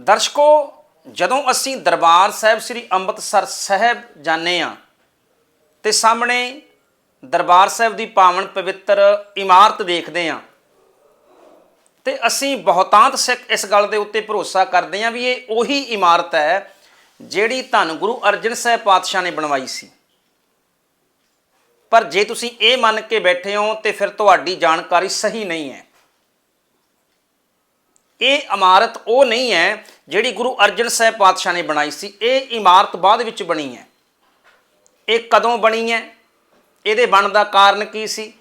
ਦਰਸ਼ਕੋ, ਜਦੋਂ ਅਸੀਂ ਦਰਬਾਰ ਸਾਹਿਬ ਸ੍ਰੀ ਅੰਮ੍ਰਿਤਸਰ ਸਾਹਿਬ ਜਾਂਦੇ ਆ ਤੇ ਸਾਹਮਣੇ ਦਰਬਾਰ ਸਾਹਿਬ ਦੀ ਪਾਵਨ ਪਵਿੱਤਰ ਇਮਾਰਤ ਦੇਖਦੇ ਆ ਤੇ ਅਸੀਂ ਬਹੁਤਾਂਤ ਸਿੱਖ ਇਸ ਗੱਲ ਦੇ ਉੱਤੇ ਭਰੋਸਾ ਕਰਦੇ ਆ ਵੀ ਇਹ ਉਹੀ ਇਮਾਰਤ ਹੈ ਜਿਹੜੀ ਧੰਨ ਗੁਰੂ ਅਰਜਨ ਸਾਹਿਬ ਪਾਤਸ਼ਾਹ ਨੇ ਬਣਵਾਈ ਸੀ। ਪਰ ਜੇ ਤੁਸੀਂ ਇਹ ਮੰਨ ਕੇ ਬੈਠੇ ਹੋ, ਤੇ ਫਿਰ ਤੁਹਾਡੀ ਜਾਣਕਾਰੀ ਸਹੀ ਨਹੀਂ ਹੈ। ਇਹ ਇਮਾਰਤ ਉਹ ਨਹੀਂ ਹੈ ਜਿਹੜੀ ਗੁਰੂ ਅਰਜਨ ਸਾਹਿਬ ਪਾਤਸ਼ਾਹ ਨੇ ਬਣਾਈ ਸੀ। ਇਹ ਇਮਾਰਤ ਬਾਅਦ ਵਿੱਚ ਬਣੀ ਹੈ। ਇਹ ਕਦੋਂ ਬਣੀ ਹੈ? ਇਹਦੇ ਬਣਨ ਦਾ ਕਾਰਨ ਕੀ ਸੀ?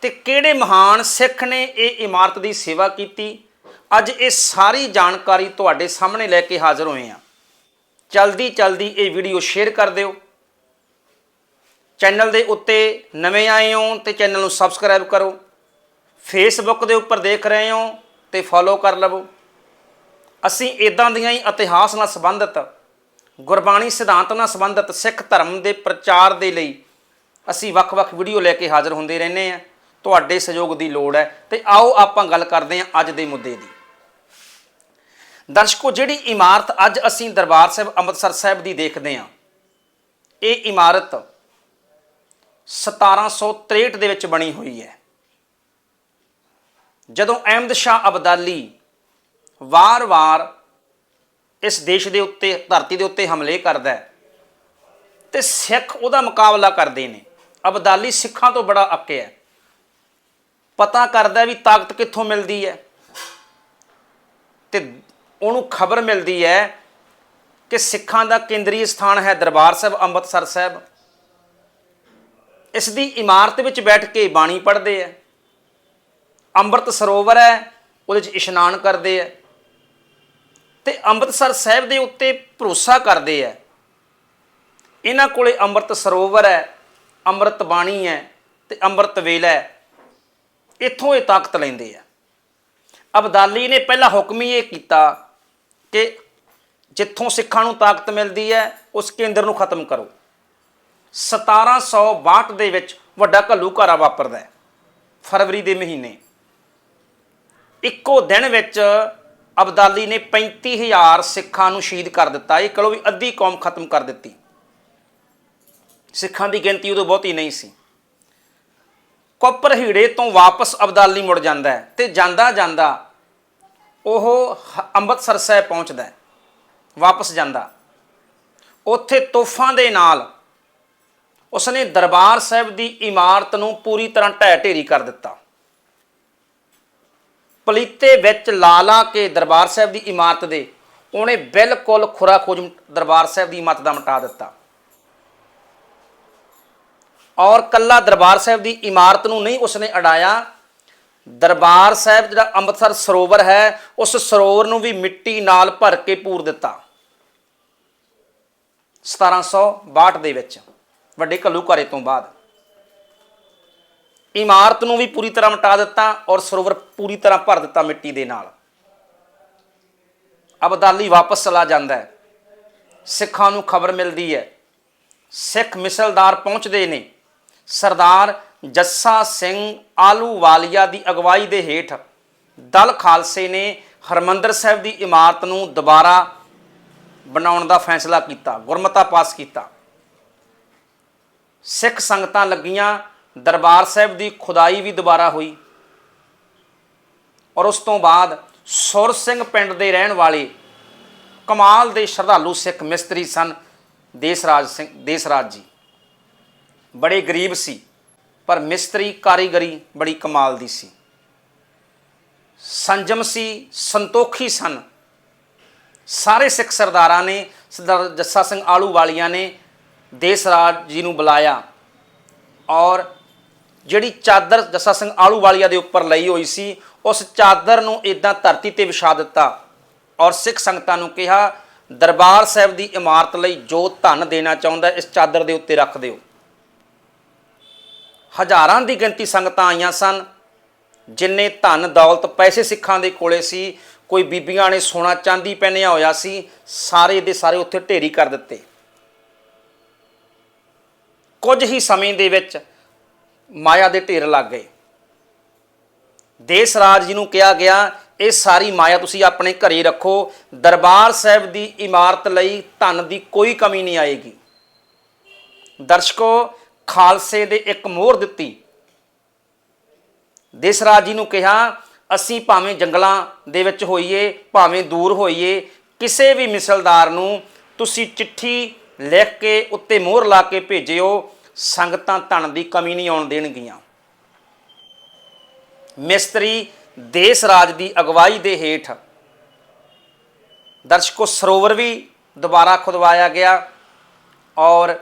ਤੇ ਕਿਹੜੇ ਮਹਾਨ ਸਿੱਖ ਨੇ ਇਹ ਇਮਾਰਤ ਦੀ ਸੇਵਾ ਕੀਤੀ? ਅੱਜ ਇਹ ਸਾਰੀ ਜਾਣਕਾਰੀ ਤੁਹਾਡੇ ਸਾਹਮਣੇ ਲੈ ਕੇ ਹਾਜ਼ਰ ਹੋਏ ਆ ਜਲਦੀ ਜਲਦੀ ਇਹ ਵੀਡੀਓ ਸ਼ੇਅਰ ਕਰ ਦਿਓ। ਚੈਨਲ ਦੇ ਉੱਤੇ ਨਵੇਂ ਆਏ ਹੋ ਤੇ ਚੈਨਲ ਨੂੰ ਸਬਸਕ੍ਰਾਈਬ ਕਰੋ। ਫੇਸਬੁੱਕ ਦੇ ਉੱਪਰ ਦੇਖ ਰਹੇ ਹੋ ਤੇ ਫੋਲੋ ਕਰ ਲਵੋ। ਅਸੀਂ ਇਦਾਂ ਦੀਆਂ ਹੀ ਇਤਿਹਾਸ ਨਾਲ ਸੰਬੰਧਿਤ, ਗੁਰਬਾਣੀ ਸਿਧਾਂਤ ਨਾਲ ਸੰਬੰਧਿਤ ਸਿੱਖ ਧਰਮ ਦੇ ਪ੍ਰਚਾਰ ਦੇ ਲਈ ਅਸੀਂ ਵੱਖ-ਵੱਖ ਵੀਡੀਓ ਲੈ ਕੇ ਹਾਜ਼ਰ ਹੁੰਦੇ ਰਹਿੰਦੇ ਆ ਤੁਹਾਡੇ ਸਹਿਯੋਗ ਦੀ ਲੋੜ ਹੈ। ਤੇ ਆਓ ਆਪਾਂ ਗੱਲ ਕਰਦੇ ਹਾਂ ਅੱਜ ਦੇ ਮੁੱਦੇ ਦੀ। ਦਰਸ਼ਕੋ, ਜਿਹੜੀ ਇਮਾਰਤ ਅੱਜ ਅਸੀਂ ਦਰਬਾਰ ਸਾਹਿਬ ਅੰਮ੍ਰਿਤਸਰ ਸਾਹਿਬ ਦੀ ਦੇਖਦੇ ਹਾਂ, ਇਹ ਇਮਾਰਤ 1763 ਦੇ ਵਿੱਚ ਬਣੀ ਹੋਈ ਹੈ। ਜਦੋਂ ਅਹਿਮਦ ਸ਼ਾਹ ਅਬਦਾਲੀ ਵਾਰ-ਵਾਰ ਇਸ ਦੇਸ਼ ਦੇ ਉੱਤੇ, ਧਰਤੀ ਦੇ ਉੱਤੇ ਹਮਲੇ ਕਰਦਾ ਹੈ, ਤੇ ਸਿੱਖ ਉਹਦਾ ਮੁਕਾਬਲਾ ਕਰਦੇ ਨੇ। ਅਬਦਾਲੀ ਸਿੱਖਾਂ ਤੋਂ ਬੜਾ ਅੱਕਿਆ ਹੈ। ਪਤਾ ਕਰਦਾ ਵੀ ਤਾਕਤ ਕਿੱਥੋਂ ਮਿਲਦੀ ਹੈ। ਤੇ ਉਹਨੂੰ ਖਬਰ ਮਿਲਦੀ ਹੈ ਕਿ ਸਿੱਖਾਂ ਦਾ ਕੇਂਦਰੀ ਸਥਾਨ ਹੈ ਦਰਬਾਰ ਸਾਹਿਬ, ਅੰਮ੍ਰਿਤਸਰ ਸਾਹਿਬ। ਇਸ ਦੀ ਇਮਾਰਤ ਵਿੱਚ ਬੈਠ ਕੇ ਬਾਣੀ ਪੜ੍ਹਦੇ ਆ ਅੰਮ੍ਰਿਤ ਸਰੋਵਰ ਹੈ, ਉਹਦੇ 'ਚ ਇਸ਼ਨਾਨ ਕਰਦੇ ਆ ਤੇ ਅੰਮ੍ਰਿਤਸਰ ਸਾਹਿਬ ਦੇ ਉੱਤੇ ਭਰੋਸਾ ਕਰਦੇ ਆ ਇਹਨਾਂ ਕੋਲੇ ਅੰਮ੍ਰਿਤ ਸਰੋਵਰ ਹੈ, ਅੰਮ੍ਰਿਤ ਬਾਣੀ ਹੈ ਤੇ ਅੰਮ੍ਰਿਤ ਵੇਲਾ ਹੈ। ਇੱਥੋਂ ਇਹ ਤਾਕਤ ਲੈਂਦੇ ਆ ਅਬਦਾਲੀ ਨੇ ਪਹਿਲਾ ਹੁਕਮ ਹੀ ਇਹ ਕੀਤਾ ਕਿ ਜਿੱਥੋਂ ਸਿੱਖਾਂ ਨੂੰ ਤਾਕਤ ਮਿਲਦੀ ਹੈ, ਉਸ ਕੇਂਦਰ ਨੂੰ ਖਤਮ ਕਰੋ। 1762 ਦੇ ਵਿੱਚ ਵੱਡਾ ਘੱਲੂਘਾਰਾ ਵਾਪਰਦਾ ਹੈ, ਫਰਵਰੀ ਦੇ ਮਹੀਨੇ। ਇੱਕੋ ਦਿਨ ਵਿੱਚ ਅਬਦਾਲੀ ਨੇ 35000 ਸਿੱਖਾਂ ਨੂੰ ਸ਼ਹੀਦ ਕਰ ਦਿੱਤਾ। ਇਹ ਕਹੋ ਵੀ ਅੱਧੀ ਕੌਮ ਖਤਮ ਕਰ ਦਿੱਤੀ। ਸਿੱਖਾਂ ਦੀ ਗਿਣਤੀ ਉਦੋਂ ਬਹੁਤੀ ਨਹੀਂ ਸੀ। ਕੋਪਰ ਹੀੜੇ ਤੋਂ ਵਾਪਸ ਅਬਦਾਲੀ ਮੁੜ ਜਾਂਦਾ ਹੈ ਤੇ ਜਾਂਦਾ ਜਾਂਦਾ ਉਹ ਹ- ਅੰਮ੍ਰਿਤਸਰ ਸਾਹਿਬ ਪਹੁੰਚਦਾ ਹੈ। ਵਾਪਸ ਜਾਂਦਾ। ਉੱਥੇ ਤੋਹਫ਼ਾਂ ਦੇ ਨਾਲ ਉਸਨੇ ਦਰਬਾਰ ਸਾਹਿਬ ਦੀ ਇਮਾਰਤ ਨੂੰ ਪੂਰੀ ਤਰ੍ਹਾਂ ਢਹਿ ਢੇਰੀ ਕਰ ਦਿੱਤਾ। ਪਲੀਤੇ ਵਿੱਚ ਲਾ ਲਾ ਕੇ ਦਰਬਾਰ ਸਾਹਿਬ ਦੀ ਇਮਾਰਤ ਦੇ ਉਹਨੇ ਬਿਲਕੁਲ ਖੁਰਾ ਖੋਜ ਦਰਬਾਰ ਸਾਹਿਬ ਦੀ ਇਮਾਰਤ ਦਾ ਮਿਟਾ ਦਿੱਤਾ। ਔਰ ਕੱਲਾ ਦਰਬਾਰ ਸਾਹਿਬ ਦੀ ਇਮਾਰਤ ਨੂੰ ਨਹੀਂ ਉਸਨੇ ਅਡਾਇਆ ਦਰਬਾਰ ਸਾਹਿਬ ਜਿਹੜਾ ਅੰਮ੍ਰਿਤਸਰ ਸਰੋਵਰ ਹੈ, ਉਸ ਸਰੋਵਰ ਨੂੰ ਵੀ ਮਿੱਟੀ ਨਾਲ ਭਰ ਕੇ ਪੂਰ ਦਿੱਤਾ। 1762 ਦੇ ਵਿੱਚ, ਵੱਡੇ ਘੱਲੂਘਾਰੇ ਤੋਂ ਬਾਅਦ। ਇਮਾਰਤ ਨੂੰ ਵੀ ਪੂਰੀ ਤਰ੍ਹਾਂ ਮਿਟਾ ਦਿੱਤਾ ਔਰ ਸਰੋਵਰ ਪੂਰੀ ਤਰ੍ਹਾਂ ਭਰ ਦਿੱਤਾ ਮਿੱਟੀ ਦੇ ਨਾਲ। ਅਬਦਾਲੀ ਵਾਪਸ ਚਲਾ ਜਾਂਦਾ ਹੈ। ਸਿੱਖਾਂ ਨੂੰ ਖਬਰ ਮਿਲਦੀ ਹੈ। ਸਿੱਖ ਮਿਸਲਦਾਰ ਪਹੁੰਚਦੇ ਨੇ। ਸਰਦਾਰ ਜੱਸਾ ਸਿੰਘ ਆਲੂ ਵਾਲੀਆ ਦੀ ਅਗਵਾਈ ਦੇ ਹੇਠ ਦਲ ਖਾਲਸੇ ਨੇ ਹਰਮੰਦਰ ਸਾਹਿਬ ਦੀ ਇਮਾਰਤ ਨੂੰ ਦੁਬਾਰਾ ਬਣਾਉਣ ਦਾ ਫੈਸਲਾ ਕੀਤਾ, ਗੁਰਮਤਾ ਪਾਸ ਕੀਤਾ। ਸਿੱਖ ਸੰਗਤਾਂ ਲੱਗੀਆਂ ਦਰਬਾਰ ਸਾਹਿਬ ਦੀ ਖੁਦਾਈ ਵੀ ਦੁਬਾਰਾ ਹੋਈ। ਔਰ ਉਸ ਤੋਂ ਬਾਅਦ ਸੁਰ ਸਿੰਘ ਪਿੰਡ ਦੇ ਰਹਿਣ ਵਾਲੇ ਕਮਾਲ ਦੇ ਸ਼ਰਧਾਲੂ ਸਿੱਖ ਮਿਸਤਰੀ ਸਨ ਦੇਸਰਾਜ ਸਿੰਘ ਦੇਸਰਾਜ ਜੀ। ਬੜੇ ਗਰੀਬ ਸੀ, ਪਰ ਮਿਸਤਰੀ ਕਾਰੀਗਰੀ ਬੜੀ ਕਮਾਲ ਦੀ ਸੀ। ਸੰਜਮ ਸੀ, ਸੰਤੋਖੀ ਸਨ। ਸਾਰੇ ਸਿੱਖ ਸਰਦਾਰਾਂ ਨੇ, ਸਰਦਾਰ ਜੱਸਾ ਸਿੰਘ ਆਲੂ ਵਾਲੀਆਂ ਨੇ ਦੇਸਰਾਜ ਜੀ ਨੂੰ ਬੁਲਾਇਆ। ਔਰ ਜਿਹੜੀ ਚਾਦਰ ਜੱਸਾ ਸਿੰਘ ਆਲੂ ਵਾਲੀਆ ਦੇ ਉੱਪਰ ਲਈ ਹੋਈ ਸੀ, ਉਸ ਚਾਦਰ ਨੂੰ ਇਦਾਂ ਧਰਤੀ ਤੇ ਵਿਛਾ ਦਿੱਤਾ ਔਰ ਸਿੱਖ ਸੰਗਤਾਂ ਨੂੰ ਕਿਹਾ, ਦਰਬਾਰ ਸਾਹਿਬ ਦੀ ਇਮਾਰਤ ਲਈ ਜੋ ਧਨ ਦੇਣਾ ਚਾਹੁੰਦਾ, ਇਸ ਚਾਦਰ ਦੇ ਉੱਤੇ ਰੱਖ ਦਿਓ। ਹਜ਼ਾਰਾਂ ਦੀ ਗਿਣਤੀ ਸੰਗਤਾਂ ਆਈਆਂ ਸਨ, ਜਿੰਨੇ ਧਨ, ਦੌਲਤ, ਪੈਸੇ ਸਿੱਖਾਂ ਦੇ ਕੋਲੇ ਸੀ, ਕੋਈ ਬੀਬੀਆਂ ਨੇ ਸੋਨਾ, ਚਾਂਦੀ ਪਹਿਨਿਆ ਹੋਇਆ ਸੀ, ਸਾਰੇ ਦੇ ਸਾਰੇ ਉੱਥੇ ਢੇਰੀ ਕਰ ਦਿੱਤੇ। ਕੁਝ ਹੀ ਸਮੇਂ ਦੇ ਵਿੱਚ ਮਾਇਆ ਦੇ ਢੇਰ ਲੱਗ ਗਏ। ਦੇਸ ਰਾਜ ਜੀ ਨੂੰ ਕਿਹਾ ਗਿਆ, ਇਹ ਸਾਰੀ ਮਾਇਆ ਤੁਸੀਂ ਆਪਣੇ ਘਰੇ ਰੱਖੋ। ਦਰਬਾਰ ਸਾਹਿਬ ਦੀ ਇਮਾਰਤ ਲਈ ਧਨ ਦੀ ਕੋਈ ਕਮੀ ਨਹੀਂ ਆਏਗੀ। ਦਰਸ਼ਕੋ, ਖਾਲਸੇ ਦੇ ਇੱਕ ਮੋਹਰ ਦਿੱਤੀ। ਦੇਸ ਰਾਜ ਜੀ ਨੂੰ ਕਿਹਾ, ਅਸੀਂ ਭਾਵੇਂ ਜੰਗਲਾਂ ਦੇ ਵਿੱਚ ਹੋਈਏ, ਭਾਵੇਂ ਦੂਰ ਹੋਈਏ, ਕਿਸੇ ਵੀ ਮਿਸਲਦਾਰ ਨੂੰ ਤੁਸੀਂ ਚਿੱਠੀ ਲਿਖ ਕੇ ਉੱਤੇ ਮੋਹਰ ਲਾ ਕੇ ਭੇਜਿਓ। ਸੰਗਤਾਂ ਧਨ ਦੀ ਕਮੀ ਨਹੀਂ ਆਉਣ ਦੇਣਗੀਆਂ। ਮਿਸਤਰੀ ਦੇਸ ਰਾਜ ਦੀ ਅਗਵਾਈ ਦੇ ਹੇਠ ਦਰਸ਼ਕੋ ਸਰੋਵਰ ਵੀ ਦੁਬਾਰਾ ਖੁਦਵਾਇਆ ਗਿਆ ਔਰ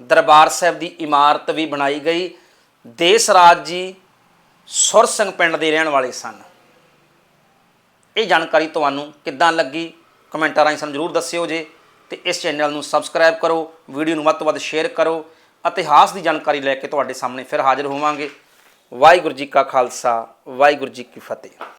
ਦਰਬਾਰ ਸਾਹਿਬ ਦੀ ਇਮਾਰਤ ਵੀ ਬਣਾਈ ਗਈ। ਦੇਸ ਰਾਜ ਜੀ ਸੁਰ ਸਿੰਘ ਪਿੰਡ ਦੇ ਰਹਿਣ ਵਾਲੇ ਸਨ। ਇਹ ਜਾਣਕਾਰੀ ਤੁਹਾਨੂੰ ਕਿੱਦਾਂ ਲੱਗੀ? ਕਮੈਂਟਾਂ ਰਾਹੀਂ ਸਾਨੂੰ ਜ਼ਰੂਰ ਦੱਸਿਓ ਜੇ ਤੇ ਇਸ ਚੈਨਲ ਨੂੰ ਸਬਸਕ੍ਰਾਈਬ ਕਰੋ, ਵੀਡੀਓ ਨੂੰ ਵੱਧ ਤੋਂ ਵੱਧ ਸ਼ੇਅਰ ਕਰੋ ਇਤਿਹਾਸ ਦੀ ਜਾਣਕਾਰੀ ਲੈ ਕੇ ਤੁਹਾਡੇ ਸਾਹਮਣੇ ਫਿਰ ਹਾਜ਼ਰ ਹੋਵਾਂਗੇ। ਵਾਹਿਗੁਰੂ ਜੀ ਕਾ ਖਾਲਸਾ, ਵਾਹਿਗੁਰੂ ਜੀ ਕੀ ਫਤਿਹ।